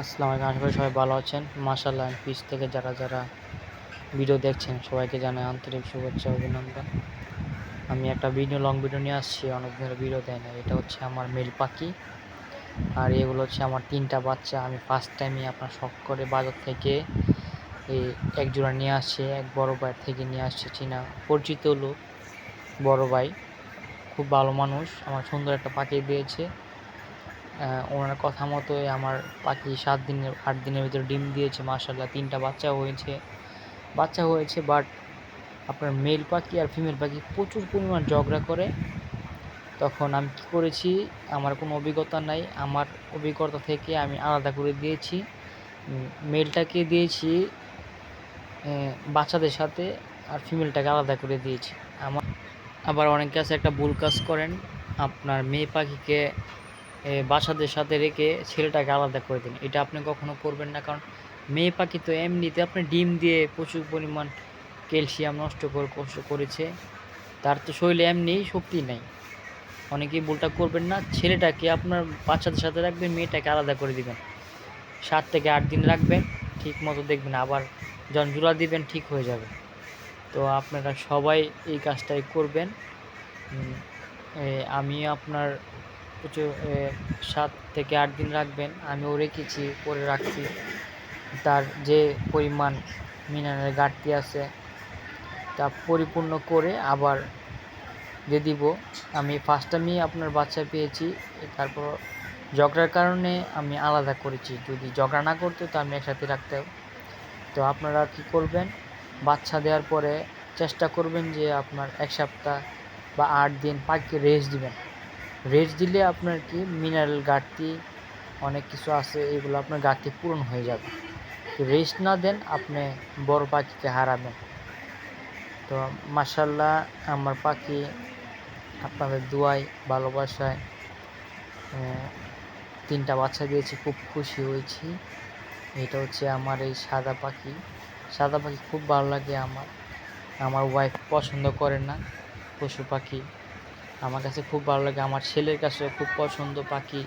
আসসালামু আলাইকুম, আশা করি সবাই ভালো আছেন। মাশাল্লাহ পিস থেকে যারা যারা ভিডিও দেখছেন, সবাইকে জানাই আন্তরিক শুভেচ্ছা, অভিনন্দন। আমি একটা ভিডিও লং ভিডিও নিয়ে আসছি, অনেক ধরে ভিডিও দেয় না এটা হচ্ছে আমার মেল পাখি। আর এগুলো হচ্ছে আমার তিনটা বাচ্চা। আমি ফার্স্ট টাইমই আপনার শখ করে বাজার থেকে এই এক জোড়া নিয়ে আসছি, এক বড় ভাইয়ের থেকে নিয়ে আসছি, চীনা পরিচিত লোক, বড় ভাই। খুব ভালো মানুষ, আমার সুন্দর একটা পাখি দিয়েছে। ওনার কথা মতোই আমার পাখি সাত দিনের, আট দিনের ভিতরে ডিম দিয়েছে মার্শাল্লাহ তিনটা বাচ্চা হয়েছে। বাচ্চা হয়েছে বাট আপনার মেল পাখি আর ফিমেল পাখি প্রচুর পরিমাণ ঝগড়া করে। তখন আমি কী করেছি, আমার কোনো অভিজ্ঞতা নাই। আমার অভিজ্ঞতা থেকে আমি আলাদা করে দিয়েছি। মেলটাকে দিয়েছি বাচ্চাদের সাথে আর ফিমেলটাকে আলাদা করে দিয়েছি। আমার আবার অনেকে আছে একটা ভুল কাজ করেন। আপনার মেয়ে পাখিকে বাচ্চাদের সাথে রেখে ছেলেটাকে আলাদা করে দিন এটা আপনি কখনো করবেন না, কারণ মেয়ে পাখি তো এমনিতে আপনি ডিম দিয়ে প্রচুর পরিমাণ ক্যালসিয়াম নষ্ট করে কষ্ট করেছে, তার তো শরীরে এমনি শক্তি নেই। অনেকেই ভুলটা করবেন না, ছেলেটাকে আপনার বাচ্চাদের সাথে রাখবেন, মেয়েটাকে আলাদা করে দিবেন। সাত থেকে আট দিন রাখবেন, ঠিক মতো দেখবেন আবার জোড়া দিবেন, ঠিক হয়ে যাবে। তো আপনারা সবাই এই কাজটাই করবেন। আমি আপনার এ, সাত থেকে আট দিন রাখবেন। আমিও রেখেছি করে রাখছি। তার যে পরিমাণ মিনারের ঘাটতি আছে তা পরিপূর্ণ করে আবার দিয়ে দিব। আমি ফার্স্ট আমি আপনার বাচ্চা পেয়েছি। তারপর ঝগড়ার কারণে আমি আলাদা করেছি। যদি ঝগড়া না করতো তো আমি একসাথে রাখতাম। তো আপনারা কি করবেন? বাচ্চা দেওয়ার পরে চেষ্টা করবেন যে আপনার এক সপ্তাহ বা আট দিন পাখিকে রেস্ট দিবেন। রেস্ট দিলে আপনার কি মিনারেল ঘাটতি অনেক কিছু আছে, এগুলো আপনার ঘাটতি পূরণ হয়ে যাবে। রেস্ট না দেন, আপনি বড় পাখিকে হারাবেন। তো মাসাল্লাহ আমার পাখি আপনাদের দুয়াই ভালোবাসায় তিনটা বাচ্চা দিয়েছি, খুব খুশি হয়েছি। এটা হচ্ছে আমার এই সাদা পাখি। সাদা পাখি খুব ভালো লাগে আমার। আমার ওয়াইফ পছন্দ করে না, পশু পাখি। আমার কাছে খুব ভালো লাগে। আমার ছেলের কাছেও খুব পছন্দ পাখি,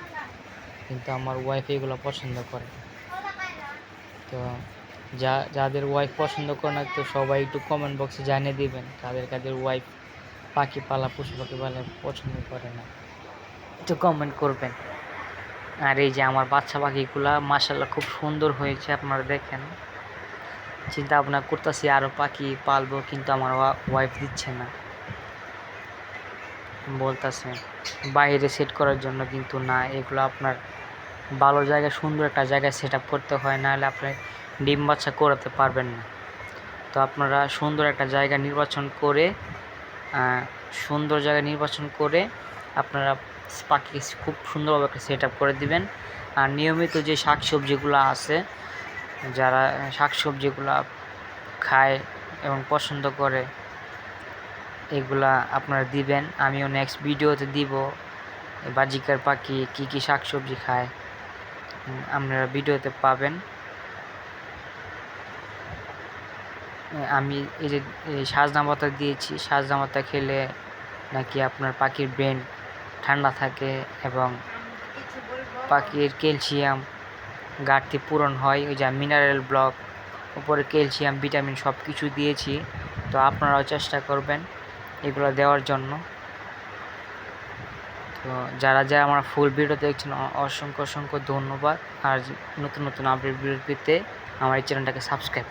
কিন্তু আমার ওয়াইফ এগুলো পছন্দ করে তো যা, যাদের ওয়াইফ পছন্দ করে না, তো সবাই একটু কমেন্ট বক্সে জানিয়ে দিবেন, তাদের কাদের ওয়াইফ পাখি পালা, পশু পাখি পালা পছন্দ করে না। একটু কমেন্ট করবেন। আর এই যে আমার বাচ্চা পাখিগুলা মাসাল্লাহ খুব সুন্দর হয়েছে, আপনারা দেখেন। চিন্তা ভাবনা করতেছি আরও পাখি পালবো, কিন্তু আমার ওয়াইফ দিচ্ছে না। বলতেছে, বাইরে সেট করার জন্য কিন্তু না, এগুলো আপনার ভালো জায়গায়, সুন্দর একটা জায়গায় সেট করতে হয় নাহলে আপনি ডিম বাচ্চা করাতে পারবেন না। তো আপনারা সুন্দর একটা জায়গা নির্বাচন করে সুন্দর জায়গা নির্বাচন করে আপনারা পাখি খুব সুন্দরভাবে একটা সেট করে দিবেন। আর নিয়মিত যে শাক সবজিগুলো আছে, যারা শাক সবজিগুলো খায় এবং পছন্দ করে এগুলা আপনারা দিবেন। আমিও নেক্সট ভিডিওতে দিব। বাজিকার পাখি কী কী শাক সবজি খায় আপনারা ভিডিওতে পাবেন। আমি এই যে সাজনা পাতা দিয়েছি। সাজনা পাতা খেলে নাকি আপনার পাখির ব্রেন ঠান্ডা থাকে এবং পাখির ক্যালসিয়াম ঘাটতি পূরণ হয়। ওই যে মিনারেল ব্লক উপরে ক্যালসিয়াম ভিটামিন সব কিছু দিয়েছি। তো আপনারাও চেষ্টা করবেন। এগুলো দেওয়ার জন্য। তো যারা যারা আমার ফুল ভিডিও দেখছেন অসংখ্য অসংখ্য ধন্যবাদ। আর নতুন নতুন আপডেট ভিডিও পেতে আমার এই চ্যানেলটাকে সাবস্ক্রাইব